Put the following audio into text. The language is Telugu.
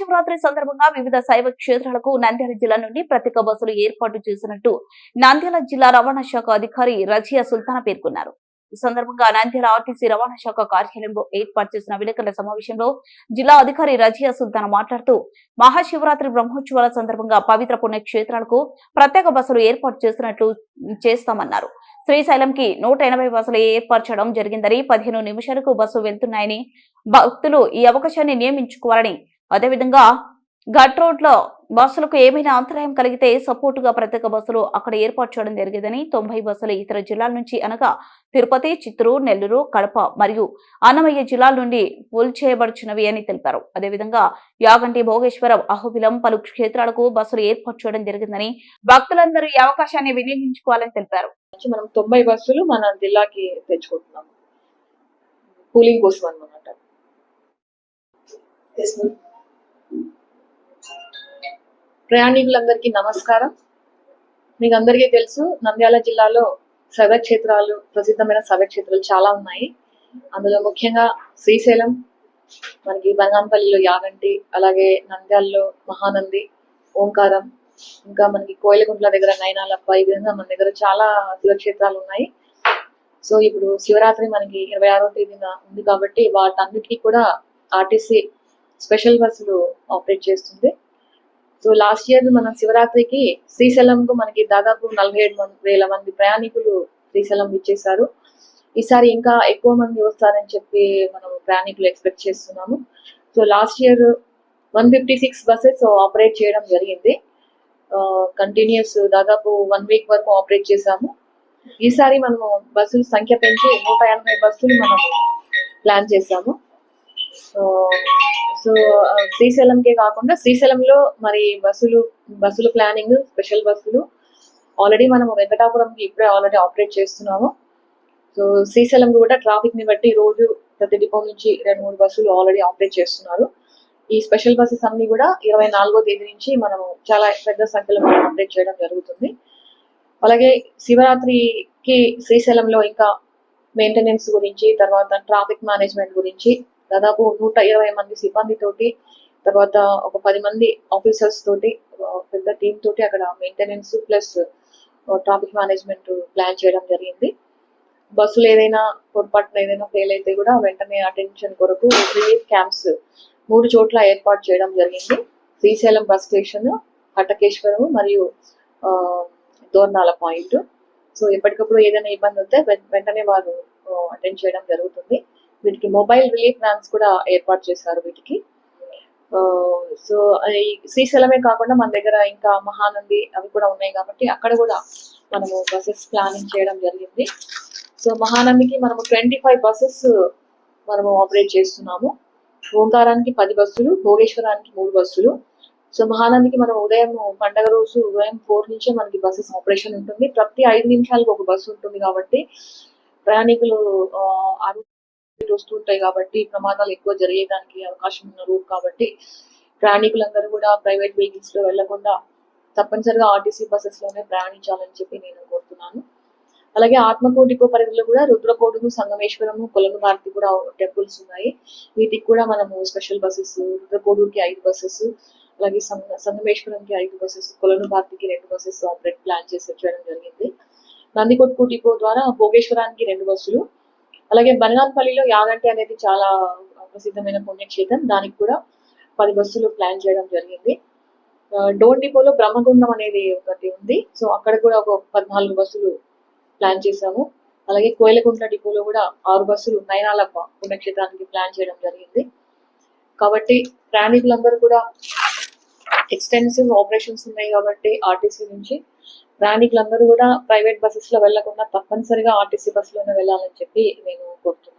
మహాశివరాత్రి సందర్భంగా వివిధ శైవ క్షేత్రాలకు నంద్యాల జిల్లా నుండి ప్రత్యేక బస్సులు ఏర్పాటు చేసినట్టు నంద్యాల జిల్లా రవాణా శాఖ అధికారి రజియా సుల్తానా పేర్కొన్నారు. ఈ సందర్భంగా నంద్యాల ఆర్టీసీ రవాణా శాఖ కార్యాలయంలో ఏర్పాటు చేసిన విలేకరుల సమావేశంలో జిల్లా అధికారి రజియా సుల్తానా మాట్లాడుతూ మహాశివరాత్రి బ్రహ్మోత్సవాల సందర్భంగా పవిత్ర పుణ్యక్షేత్రాలకు ప్రత్యేక బస్సులు ఏర్పాటు చేసినట్లు చేస్తామన్నారు. శ్రీశైలంకి నూట ఎనభై బస్సులు ఏర్పరచడం జరిగిందని పదిహేను నిమిషాలకు బస్సు వెళ్తున్నాయని భక్తులు ఈ అవకాశాన్ని నియమించుకోవాలని అదేవిధంగా ఘట్ రోడ్లో బస్సులకు ఏమైనా అంతరాయం కలిగితే సపోర్టుగా ప్రత్యేక బస్సులు అక్కడ ఏర్పాటు చేయడం జరిగేదని తొంభై బస్సులు ఇతర జిల్లాల నుంచి అనగా తిరుపతి చిత్తూరు నెల్లూరు కడప మరియు అన్నమయ్య జిల్లాల నుండి ఫుల్ చేయబడుచున్నవి అని తెలిపారు. అదేవిధంగా యాగంటి భోగేశ్వరం అహోబిలం పలు క్షేత్రాలకు బస్సులు ఏర్పాటు చేయడం జరిగిందని భక్తులందరూ ఈ అవకాశాన్ని వినియోగించుకోవాలని తెలిపారు. మనం తొంభై బస్సులు మన జిల్లాకి తెచ్చుకుంటున్నాం. కూలింగ్ కోసం అనమాట ప్రయాణికులందరికీ నమస్కారం. మీకు అందరికీ తెలుసు నంద్యాల జిల్లాలో శైవక్షేత్రాలు ప్రసిద్ధమైన శైవక్షేత్రాలు చాలా ఉన్నాయి. అందులో ముఖ్యంగా శ్రీశైలం మనకి బంగాంపల్లిలో యాగంటి అలాగే నంద్యాలలో మహానంది ఓంకారం ఇంకా మనకి కోయిలగుంట్ల దగ్గర నైనాలప్ప ఈ విధంగా మన దగ్గర చాలా శివక్షేత్రాలు ఉన్నాయి. సో ఇప్పుడు శివరాత్రి మనకి ఇరవై ఆరో తేదీన ఉంది కాబట్టి వాటన్నిటికీ కూడా ఆర్టీసీ స్పెషల్ బస్సులు ఆపరేట్ చేస్తుంది. సో లాస్ట్ ఇయర్ మన శివరాత్రికి శ్రీశైలంకు మనకి దాదాపు నలభై ఏడు వేల మంది ప్రయాణికులు శ్రీశైలం ఇచ్చేసారు ఈసారి ఇంకా ఎక్కువ మంది వస్తారని చెప్పి మనం ప్రయాణికులు ఎక్స్పెక్ట్ చేస్తున్నాము. So last year one fifty six buses operate చేయడం జరిగింది. కంటిన్యూస్ దాదాపు వన్ వీక్ వరకు ఆపరేట్ చేశాము. ఈసారి మనము బస్సుల సంఖ్య పెంచి నూట ఎనభై బస్సులు మనం ప్లాన్ చేశాము. సో సో uh, శ్రీశైలంకే కాకుండా శ్రీశైలంలో మరి బస్సులు బస్సులు ప్లానింగ్ స్పెషల్ బస్సులు ఆల్రెడీ మనం వెంకటాపురంకి ఇప్పుడే ఆల్రెడీ ఆపరేట్ చేస్తున్నాము. సో శ్రీశైలం కూడా ట్రాఫిక్ని బట్టి రోజు ప్రతి డిపో నుంచి రెండు మూడు బస్సులు ఆల్రెడీ ఆపరేట్ చేస్తున్నారు. ఈ స్పెషల్ బస్సెస్ అన్ని కూడా ఇరవై నాలుగో తేదీ నుంచి మనం చాలా పెద్ద సంఖ్యలో మనం ఆపరేట్ చేయడం జరుగుతుంది. అలాగే శివరాత్రికి శ్రీశైలంలో ఇంకా మెయింటెనెన్స్ గురించి తర్వాత ట్రాఫిక్ మేనేజ్మెంట్ గురించి దాదాపు నూట ఇరవై మంది సిబ్బంది తోటి తర్వాత ఒక పది మంది ఆఫీసర్స్ తోటి పెద్ద టీం తోటి అక్కడ maintenance plus traffic management plan చేయడం జరిగింది. బస్సులు ఏదైనా పొరపాటున ఏదైనా ఫెయిల్ అయితే కూడా వెంటనే అటెన్షన్ కొరకు రిలీఫ్ క్యాంప్స్ మూడు చోట్ల ఏర్పాటు చేయడం జరిగింది. శ్రీశైలం బస్ స్టేషన్ హటకేశ్వరం మరియు దోర్నాల పాయింట్. సో ఎప్పటికప్పుడు ఏదైనా ఇబ్బంది వస్తే వెంటనే వారు అటెండ్ చేయడం జరుగుతుంది. వీటికి మొబైల్ రిలీఫ్ వ్యాన్స్ కూడా ఏర్పాటు చేశారు వీటికి. ఆ, సో ఈ శ్రీశైలమే కాకుండా మన దగ్గర ఇంకా మహానంది అవి కూడా ఉన్నాయి కాబట్టి అక్కడ కూడా మనము బస్సెస్ ప్లానింగ్ చేయడం జరిగింది. సో మహానందికి మనము ట్వంటీ ఫైవ్ బస్సెస్ మనము ఆపరేట్ చేస్తున్నాము. ఓంకారానికి పది బస్సులు భోగేశ్వరానికి మూడు బస్సులు. సో మహానందికి మనం ఉదయం పండగ రోజు ఉదయం ఫోర్ నుంచే మనకి బస్సెస్ ఆపరేషన్ ఉంటుంది. ప్రతి ఐదు నిమిషాలకు ఒక బస్సు ఉంటుంది కాబట్టి ప్రయాణికులు ఆ, వస్తుంటాయి కాబట్టి ప్రమాదాలు ఎక్కువ జరిగేదానికి అవకాశం ఉన్న రూట్ కాబట్టి ప్రయాణికులందరూ కూడా ప్రైవేట్ వెహికల్స్లో వెళ్ళకుండా తప్పనిసరిగా ఆర్టీసీ బస్సెస్లోనే ప్రయాణించాలని చెప్పి నేను కోరుతున్నాను. అలాగే ఆత్మకూరు పరిధిలో కూడా రుద్రకోడును సంగమేశ్వరము కొలను భారతి కూడా టెంపుల్స్ ఉన్నాయి. వీటికి కూడా మనము స్పెషల్ బస్సెస్ రుద్రకోడూరుకి ఐదు బస్సెస్ అలాగే సంగ సంగమేశ్వరంకి ఐదు బస్సెస్ కొలను భారతికి రెండు బస్సెస్ ఆపరేట్ ప్లాన్ చేసి చేయడం జరిగింది. నందికొట్కు డిపో ద్వారా భోగేశ్వరానికి రెండు బస్సులు అలాగే బనగాంపల్లిలో యాగంటి అనేది చాలా ప్రసిద్ధమైన పుణ్యక్షేత్రం. దానికి కూడా పది బస్సులు ప్లాన్ చేయడం జరిగింది. డోర్ డిపోలో బ్రహ్మగుండం అనేది ఒకటి ఉంది. సో అక్కడ కూడా ఒక పద్నాలుగు బస్సులు ప్లాన్ చేశాము. అలాగే కోయలకుంట్ల డిపోలో కూడా ఆరు బస్సులు నయనాలప్ప పుణ్యక్షేత్రానికి ప్లాన్ చేయడం జరిగింది. కాబట్టి ప్రయాణికులందరూ కూడా ఎక్స్టెన్సివ్ ఆపరేషన్స్ ఉన్నాయి కాబట్టి ఆర్టీసీ నుంచి ప్రయాణికులందరూ కూడా ప్రైవేట్ బస్సెస్లో వెళ్ళకుండా తప్పనిసరిగా ఆర్టీసీ బస్సులోనే వెళ్ళాలని చెప్పి నేను కోరుతున్నాను.